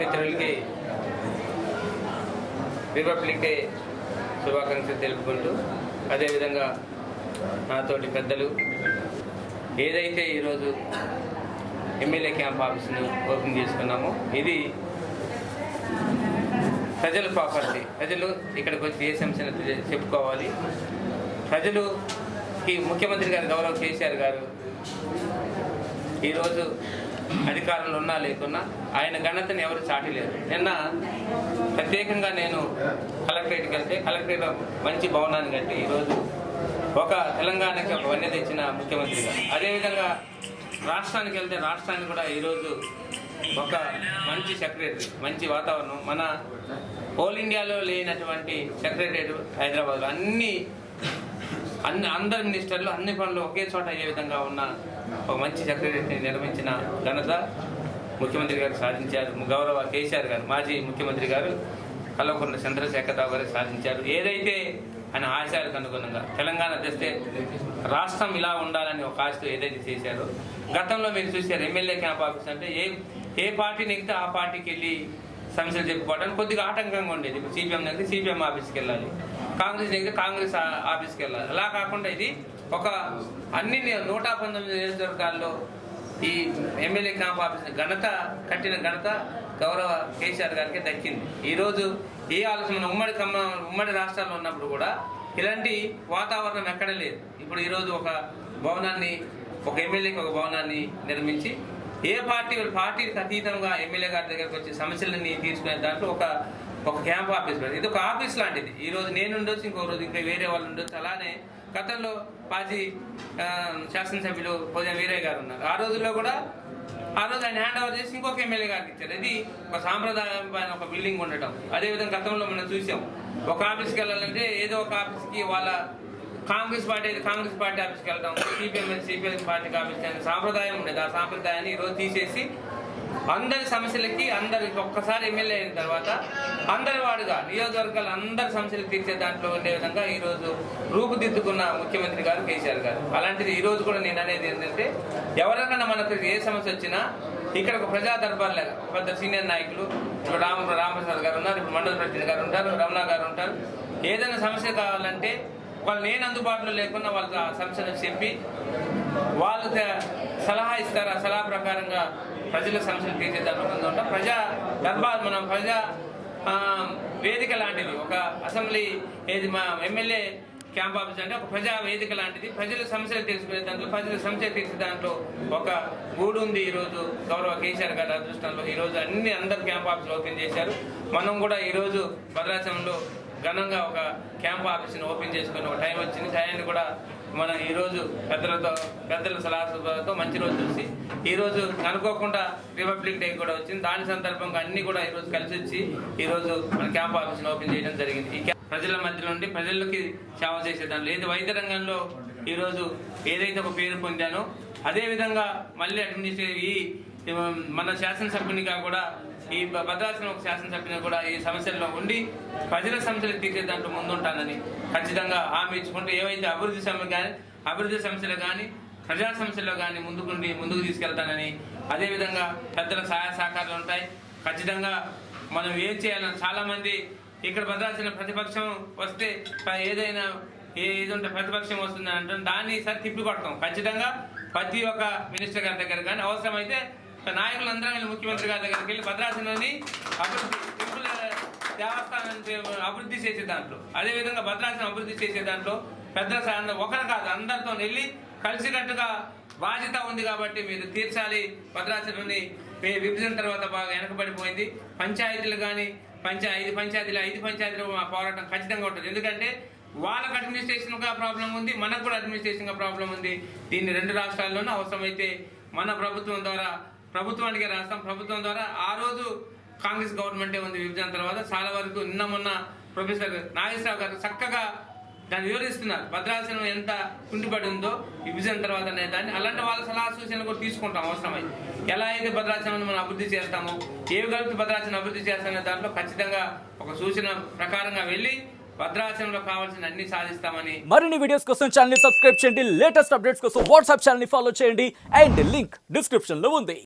మిత్రులకి republic day శుభాకాంక్షలు తెలుపుకుంటూ అదేవిధంగా నాతోటి పెద్దలు ఏదైతే ఈరోజు ఎమ్మెల్యే క్యాంప్ ఆఫీస్ను ఓపెన్ చేసుకున్నామో ఇది ప్రజల ప్రాపర్టీ. ప్రజలు ఇక్కడికి వచ్చి ఏ సమస్యను చెప్పుకోవాలి. ప్రజలు ఈ ముఖ్యమంత్రి గారు గౌరవ్ కేసీఆర్ గారు. ఈరోజు అధికారంలో ఉన్నా లేకున్నా ఆయన ఘనతను ఎవరు చాటిలేరు. నిన్న ప్రత్యేకంగా నేను కలెక్టరేట్కి వెళ్తే కలెక్టరేట్ మంచి భవనాన్ని కట్టి ఈరోజు ఒక తెలంగాణకి ఒక వన్య తెచ్చిన ముఖ్యమంత్రి గారు అదేవిధంగా రాష్ట్రానికి వెళ్తే రాష్ట్రానికి కూడా ఈరోజు ఒక మంచి సెక్రటరీ మంచి వాతావరణం. మన ఆల్ ఇండియాలో లేనటువంటి సెక్రటరేట్ హైదరాబాద్లో అన్ని అన్ని అందరి మినిస్టర్లు అన్ని పనులు ఒకే చోట అయ్యే విధంగా ఉన్న ఒక మంచి సెక్రటరీని నిర్మించిన ఘనత ముఖ్యమంత్రి గారు సాధించారు. గౌరవ కేసీఆర్ గారు మాజీ ముఖ్యమంత్రి గారు కల్వకుంట్ల చంద్రశేఖరరావు గారు సాధించారు. ఏదైతే ఆయన ఆశయాలకు అనుగుణంగా తెలంగాణ తెస్తే రాష్ట్రం ఇలా ఉండాలని ఒక ఆశతో ఏదైతే చేశారో గతంలో మీరు చూసారు ఎమ్మెల్యే క్యాంప్ ఆఫీస్ అంటే ఏ ఏ పార్టీ నెగితే ఆ పార్టీకి వెళ్ళి సమస్యలు చెప్పుకోవడానికి కొద్దిగా ఆటంకంగా ఉండేది. ఇప్పుడు సిపిఎం నెగితే సిపిఎం ఆఫీస్కి వెళ్ళాలి. కాంగ్రెస్ దగ్గర కాంగ్రెస్ ఆఫీస్కి వెళ్ళాలి. అలా కాకుండా ఇది ఒక అన్ని నూట పంతొమ్మిది నియోజకవర్గాల్లో ఈ ఎమ్మెల్యే క్యాంప్ ఆఫీస్ ఘనత కట్టిన ఘనత గౌరవ కేసీఆర్ గారికి దక్కింది. ఈరోజు ఏ ఆలోచన ఉమ్మడి ఖమ్మం ఉమ్మడి రాష్ట్రాల్లో ఉన్నప్పుడు కూడా ఇలాంటి వాతావరణం ఎక్కడ లేదు. ఇప్పుడు ఈరోజు ఒక భవనాన్ని ఒక ఎమ్మెల్యేకి ఒక భవనాన్ని నిర్మించి ఏ పార్టీ పార్టీకి అతీతంగా ఎమ్మెల్యే గారి దగ్గరకు వచ్చి సమస్యలన్నీ తీర్చుకునే దాంట్లో ఒక ఒక క్యాంప్ ఆఫీస్ ఇది ఒక ఆఫీస్ లాంటిది. ఈ రోజు నేను ఉండొచ్చు ఇంకో రోజు ఇంకా వేరే వాళ్ళు ఉండొచ్చు. అలానే గతంలో మాజీ శాసనసభ్యులు ఉదయం వీరయ్య గారు ఉన్నారు. ఆ రోజుల్లో కూడా ఆ రోజు ఆయన హ్యాండ్ ఓవర్ చేసి ఇంకొక ఎమ్మెల్యే గారికి ఇచ్చారు. ఇది ఒక సాంప్రదాయమైన ఒక బిల్డింగ్ ఉండటం. అదేవిధంగా గతంలో మనం చూసాం ఒక ఆఫీస్కి వెళ్ళాలంటే ఏదో ఒక ఆఫీస్కి వాళ్ళ కాంగ్రెస్ పార్టీ అయితే కాంగ్రెస్ పార్టీ ఆఫీస్కి వెళ్తాం. సిపిఎం సిపిఎం పార్టీకి ఆఫీస్కి అనే సాంప్రదాయం ఉండేది. ఆ సాంప్రదాయాన్ని ఈరోజు తీసేసి అందరి సమస్యలకి అందరి ఒక్కసారి ఎమ్మెల్యే అయిన తర్వాత అందరి వాడుగా నియోజకవర్గాలు అందరి సమస్యలు తీర్చే దాంట్లో ఉండే విధంగా ఈరోజు రూపుదిద్దుకున్న ముఖ్యమంత్రి గారు కేసీఆర్ గారు. అలాంటిది ఈరోజు కూడా నేను అనేది ఏంటంటే ఎవరికైనా మనకు ఏ సమస్య వచ్చినా ఇక్కడ ఒక ప్రజా దర్బార్ లాగా పెద్ద సీనియర్ నాయకులు ఇప్పుడు రామ రామప్రసాద్ గారు ఉన్నారు ఇప్పుడు మండల ప్రతినిధి గారు ఉంటారు రమణ గారు ఉంటారు. ఏదైనా సమస్య కావాలంటే వాళ్ళు నేను అందుబాటులో లేకుండా వాళ్ళకి ఆ సమస్యను చెప్పి వాళ్ళు సలహా ఇస్తారు? ఆ సలహా ప్రకారంగా ప్రజల సమస్యలు తీర్చే దాంట్లో ఉంటాం ప్రజా దర్బార్ మనం ప్రజా వేదిక లాంటిది. ఒక అసెంబ్లీ ఏది మా ఎమ్మెల్యే క్యాంప్ ఆఫీస్ అంటే ఒక ప్రజా వేదిక లాంటిది. ప్రజల సమస్యలు తెలుసుకునే దాంట్లో ప్రజల సమస్యలు తీర్చే దాంట్లో ఒక గూడు ఉంది ఈరోజు గౌరవ కేసీఆర్ గారి అదృష్టంలో. ఈరోజు అన్ని అందరు క్యాంప్ ఆఫీసులు ఓపెన్ చేశారు. మనం కూడా ఈరోజు భద్రాచలంలో ఘనంగా ఒక క్యాంప్ ఆఫీస్ని ఓపెన్ చేసుకుని ఒక టైం వచ్చింది. టైంని కూడా మనం ఈరోజు పెద్దలతో పెద్దల సలహాతో మంచి రోజు చూసి ఈరోజు అనుకోకుండా రిపబ్లిక్ డే కూడా వచ్చింది. దాని సందర్భంగా అన్ని కూడా ఈరోజు కలిసి వచ్చి ఈరోజు మన క్యాంప్ ఆఫీస్ని ఓపెన్ చేయడం జరిగింది. ఈ ప్రజల మధ్య నుండి ప్రజలకి సేవ చేసే దాంట్లో ఏది వైద్య రంగంలో ఈరోజు ఏదైతే ఒక పేరు పొందానో అదేవిధంగా మళ్ళీ అడ్మినిస్ట్రేటివ్ ఈ ఈ మన శాసనసభ్యునిగా కూడా ఈ భ- భద్రాచలం ఒక శాసనసభ్యుని కూడా ఈ సమస్యల్లో ఉండి ప్రజల సమస్యలు తీర్చే దాంట్లో ముందుంటానని ఖచ్చితంగా హామీ ఇచ్చుకుంటే ఏవైతే అభివృద్ధి సమస్యలు కానీ అభివృద్ధి సమస్యలు కానీ ప్రజా సమస్యల్లో కానీ ముందుకుండి ముందుకు తీసుకెళ్తానని అదేవిధంగా పెద్దల సహాయ సహకారాలు ఉంటాయి. ఖచ్చితంగా మనం ఏం చేయాలని చాలామంది ఇక్కడ భద్రాచలం ప్రతిపక్షం వస్తే ఏదైనా ఏ ఇది ఉంటే ప్రతిపక్షం వస్తుంది అంటాం. దాన్ని సరి తిప్పి కొడతాం ఖచ్చితంగా ప్రతి ఒక్క మినిస్టర్ గారి దగ్గర కానీ అవసరమైతే నాయకులందరం వెళ్ళి ముఖ్యమంత్రి గారి దగ్గరికి వెళ్ళి భద్రాచలాన్ని అభివృద్ధి దేవస్థానాన్ని అభివృద్ధి చేసే దాంట్లో. అదేవిధంగా భద్రాచలం అభివృద్ధి చేసే దాంట్లో పెద్ద సాయంత్రం ఒకరు కాదు అందరితో వెళ్ళి కలిసికట్టుగా బాధ్యత ఉంది కాబట్టి మీరు తీర్చాలి. భద్రాచలాన్ని మీ విభజన తర్వాత బాగా వెనకబడిపోయింది. పంచాయతీలు కానీ పంచా ఐదు పంచాయతీలు ఐదు పంచాయతీలు మా పోరాటం ఖచ్చితంగా ఉంటుంది. ఎందుకంటే వాళ్ళకి అడ్మినిస్ట్రేషన్గా ప్రాబ్లం ఉంది మనకు కూడా అడ్మినిస్ట్రేషన్గా ప్రాబ్లం ఉంది. దీన్ని రెండు రాష్ట్రాల్లోనూ అవసరమైతే మన ప్రభుత్వం ద్వారా ప్రభుత్వానికి రాస్తాం. ప్రభుత్వం ద్వారా ఆ రోజు కాంగ్రెస్ గవర్నమెంటే ఉంది. విభజన తర్వాత చాలా వరకు నిన్న మొన్న ప్రొఫెసర్ నాగేశ్వరరావు గారు చక్కగా దాన్ని వివరిస్తున్నారు. భద్రాసనం ఎంత కుంటిపడి ఉందో విభజన తర్వాత అనే దాన్ని అలాంటి వాళ్ళ సలహా సూచనలు కూడా తీసుకుంటాం అవసరమై. ఎలా అయితే భద్రాచలం మనం అభివృద్ధి చేస్తామో ఏవి కలిపి భద్రాచలం అభివృద్ధి చేస్తామనే దాంట్లో ఖచ్చితంగా ఒక సూచన ప్రకారంగా వెళ్ళి భద్రాచలంలో కావాల్సిన అన్ని సాధిస్తామని మరిన్ని వీడియోస్ కోసం ఛానల్ సబ్స్క్రైబ్ చేయండి. లేటెస్ట్ అప్డేట్స్ కోసం వాట్సాప్ ఛానల్ ఫాలో చేయండి. అండ్ లింక్ డిస్క్రిప్షన్లో ఉంది.